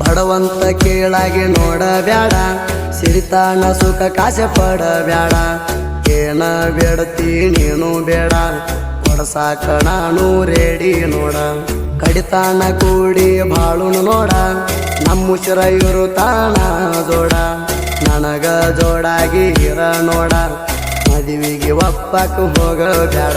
ಬಡವಂತ ಕೇಳಾಗಿ ನೋಡಬ್ಯಾಡ, ಸಿರಿತಾಣ ಸುಖ ಕಾಸೆ ಪಡಬ್ಯಾಡ. ಏನ ಬೇಡತಿ ನೀನು ಬೇಡ ಕೊಡಸಾಕ ನಾನು ರೇಡಿ ನೋಡ. ಕಡಿತಾಣ ಕೂಡಿ ಬಾಳು ನೋಡ, ನಮ್ಮ ಉಸಿರ ಇವರು ತಾಣ ಜೋಡ. ನನಗ ಜೋಡಾಗಿ ಇರ ನೋಡ, ಮದುವೆಗೆ ಒಪ್ಪಕ್ಕೆ ಹೋಗಬ್ಯಾಡ.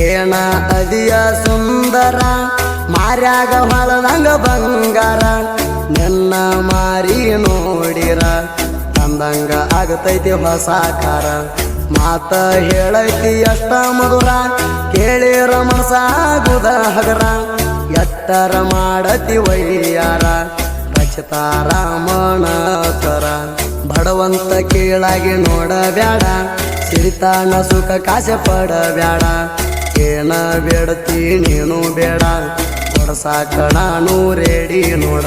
ಏನ ಅದಿಯ ಸುಂದರ, ಮಾರ್ಯಾಗ ಹೊಲದಂಗ ಬಂಗಾರ. ನನ್ನ ಮಾರಿ ನೋಡಿರ, ತಂದಂಗ ಆಗತೈತಿ ಹೊಸ ಕಾರ ಮಾತ ಹೇಳೈತಿ ಎಷ್ಟ ಮಧುರ, ಕೇಳಿರ ಮನಸಾಗುದ ಹಗರ. ಎತ್ತರ ಮಾಡತಿ ವೈಯಾರ ರಚಿತಾರಾಮಣ ತರ ಬಡವಂತ ಕೀಳಾಗಿ ನೋಡಬ್ಯಾಡ, ಸಿರಿತಾನ ಸುಖ ಕಾಸೆ ಪಡಬ್ಯಾಡ. ಏನ ಬೇಡತಿ ನೀನು ಬೇಡ. ಕೊಡಸಾಕ ನಾನು ರೆಡಿ ನೋಡ.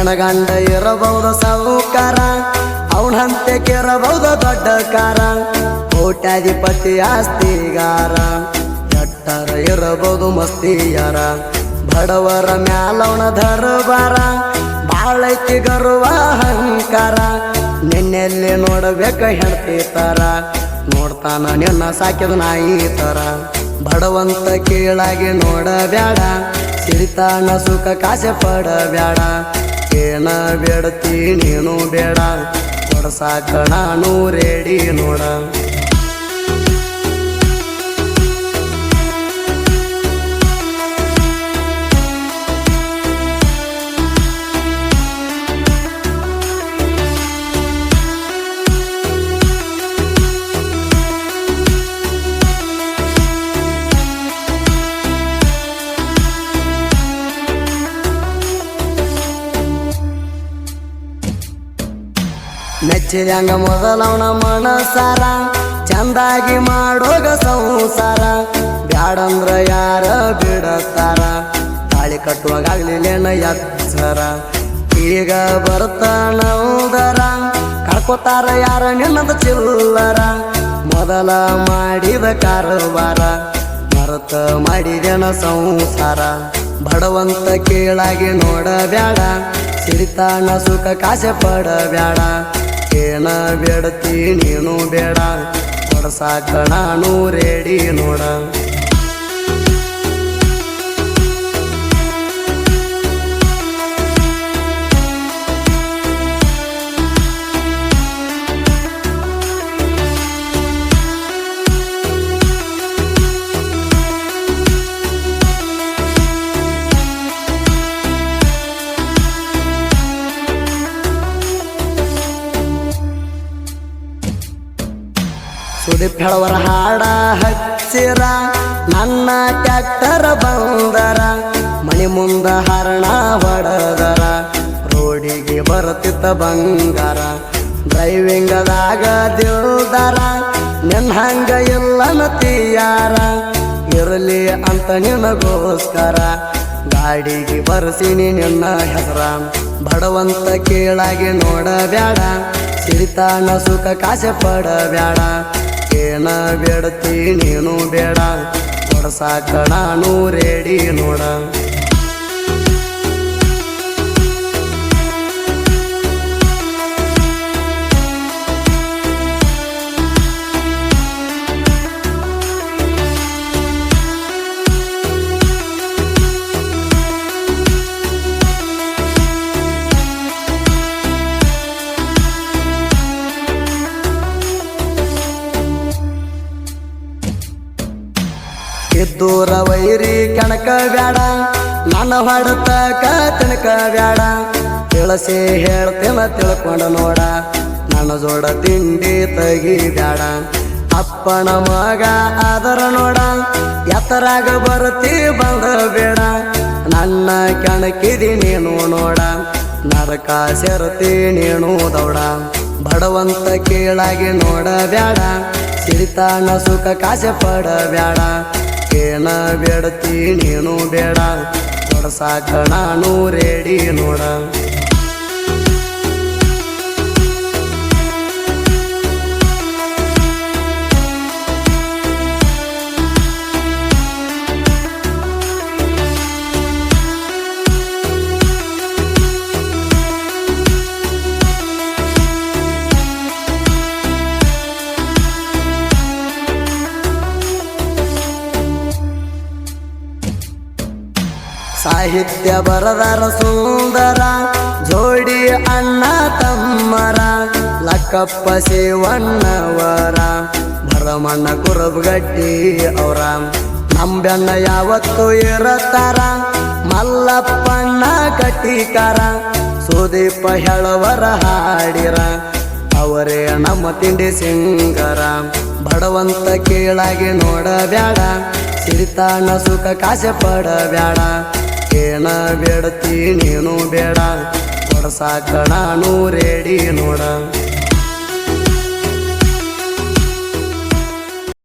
ನಿನಗಂಡ ಇರಬಹುದು ಸಾಹುಕಾರ ಅವನಂತೆ ಕೆರಬಹುದು ದೊಡ್ಡ ಕಾರ. ಕೋಟ್ಯಾಧಿಪತಿ ಆಸ್ತಿಗಾರ. ಎಟ್ಟರ ಇರಬಹುದು ಮಸ್ತಿಯಾರ. ಬಡವರ ಮ್ಯಾಲವನ ದರ್ಬಾರ. ಬಾಳೈತಿ ಗರ್ವ ಅಹಂಕಾರ. ನಿನ್ನೆಲ್ಲಿ ನೋಡಬೇಕ ಹೆಣ್ತಿತಾರ ನೋಡ್ತಾನ ನಿನ್ನ ಸಾಕಿದ ನಾಯಿ ತರ. ಬಡವಂತ ಕೀಳಾಗಿ ನೋಡಬೇಡ ಸಿರಿತಾನ ಸುಖ ಕಾಸೆ ಪಡಬ್ಯಾಡ. ಏನ ಬೇಡತಿ ನೀನು ಬೇಡ. ಕೊಡಸಾಕ ನಾನು ರೆಡಿ ನೋಡ. ಮೆಚ್ಚಿದಂಗ ಮೊದಲವನ ಮನಸಾರ, ಚಂದಾಗಿ ಮಾಡೋಗ ಸಂಸಾರ. ಬ್ಯಾಡಂದ್ರ ಯಾರ ಬಿಡತಾರ? ತಾಳಿ ಕಟ್ಟುವಾಗಲಿಲ್ಲೇನ ಎಚ್ಚರ. ಈಗ ಬರ್ತಾನ ಉದರ ಕಳ್ಕೊತಾರ ಯಾರ ನಿನ್ನದ ಚಿಲ್ಲರ. ಮೊದಲ ಮಾಡಿದ ಕಾರುವಾರ, ಮರತ ಮಾಡಿದೇನ ಸಂಸಾರ. ಬಡವಂತ ಕೀಳಾಗಿ ನೋಡಬ್ಯಾಡ ಸಿರಿತಾಣ ಸುಖ ಕಾಸೆ ಪಡಬ್ಯಾಡ. ಏನ ಬೇಡತಿ ನೀನು ಬೇಡ. ಕೊಡಸಾಕ ನಾನು ರೆಡಿ ನೋಡ. ಸುದೀಪ್ ಹೇಳವರ ಹಾಡ ಹಚ್ಚಿರ. ನನ್ನ ಟ್ಯಾಕ್ಟರ್ ಬಂದರ. ಮಣಿ ಮುಂದ ಹರಣ ಹೊಡೆದರ. ರೋಡಿಗೆ ಬರುತ್ತಿದ್ದ ಬಂಗಾರ. ಡ್ರೈವಿಂಗದಾಗ ದಿಲ್ದಾರ. ನಿನ್ನ ಹಂಗ ಇಲ್ಲ ಮತಿಯಾರ ಇರಲಿ ಅಂತ ನಿನಗೋಸ್ಕರ. ಗಾಡಿಗೆ ಬರ್ಸಿನಿ ನಿನ್ನ ಹೆಸರ. ಬಡವಂತ ಕೇಳಾಗಿ ನೋಡಬ್ಯಾಡ. ಸಿರಿತಾನ ಸುಖ ಕಾಸೆ ಪಡಬ್ಯಾಡ. ಏನ ಬೇಡತಿ ನೀನು ಬೇಡ. ಕೊಡಸಾಕ ನಾನು ರೇಡಿ ನೋಡ. ಇದ್ದೂರ ವೈರಿ ಕಣಕ ಬ್ಯಾಡ ನನ್ನ ಹೊಡತಕ ಕಣಕ ಬ್ಯಾಡ ತಿಳಿಸಿ ಹೇಳ್ತೇನ ತಿಳ್ಕೊಂಡ ನೋಡ, ನನ್ನ ಜೋಡ ತಿಂಡಿ ತಗಿ ಬ್ಯಾಡ ಅಪ್ಪನ ಮಗ ಆದರ ನೋಡ, ಎತ್ತರಾಗ ಬರುತ್ತಿ ಬಂದ ಬೇಡ. ನನ್ನ ಕೆಣಕಿದಿ ನೀನು ನೋಡ, ನರಕ ಸೇರ್ತಿ ನೀನು ದೌಡ. ಬಡವಂತ ಕೀಳಾಗಿ ನೋಡ ಬ್ಯಾಡ ಸಿರಿತಾನ ಸುಖ ಕಾಸೆ ಬ್ಯಾಡ ಏನ ಬೇಡತಿ ನೀನು ಬೇಡ. ಕೊಡಸಾಕ ನಾನು ರೆಡಿ ನೋಡ. ಸಾಹಿತ್ಯ ಬರದಾರ ಸುಂದರ, ಜೋಡಿ ಅಣ್ಣ ತಮ್ಮರ, ಲಕ್ಕಪ್ಪ ಶಿವಣ್ಣವರ, ಭರಮಣ್ಣ ಕುರಬ್ಗಟ್ಟಿ ಅವರ. ನಂಬೆಣ್ಣ ಯಾವತ್ತು ಇರತ್ತಾರ ಮಲ್ಲಪ್ಪಣ್ಣ ಕಟ್ಟಿಕಾರ ಸುದೀಪ ಹೇಳವರ ಹಾಡಿರ. ಅವರೇ ನಮ್ಮ ತಿಂಡಿ ಸಿಂಗರ ಬಡವಂತ ಕೀಳಾಗಿ ನೋಡಬ್ಯಾಡ, ಸಿರಿತಾಣ ಸುಖ ಕಾಸೆ ಪಡಬ್ಯಾಡ. ಏನ ಬೇಡತಿ ನೀನು ಬೇಡ. ಕೊಡಸಾಕ ನಾನು ರೆಡಿ ನೋಡ.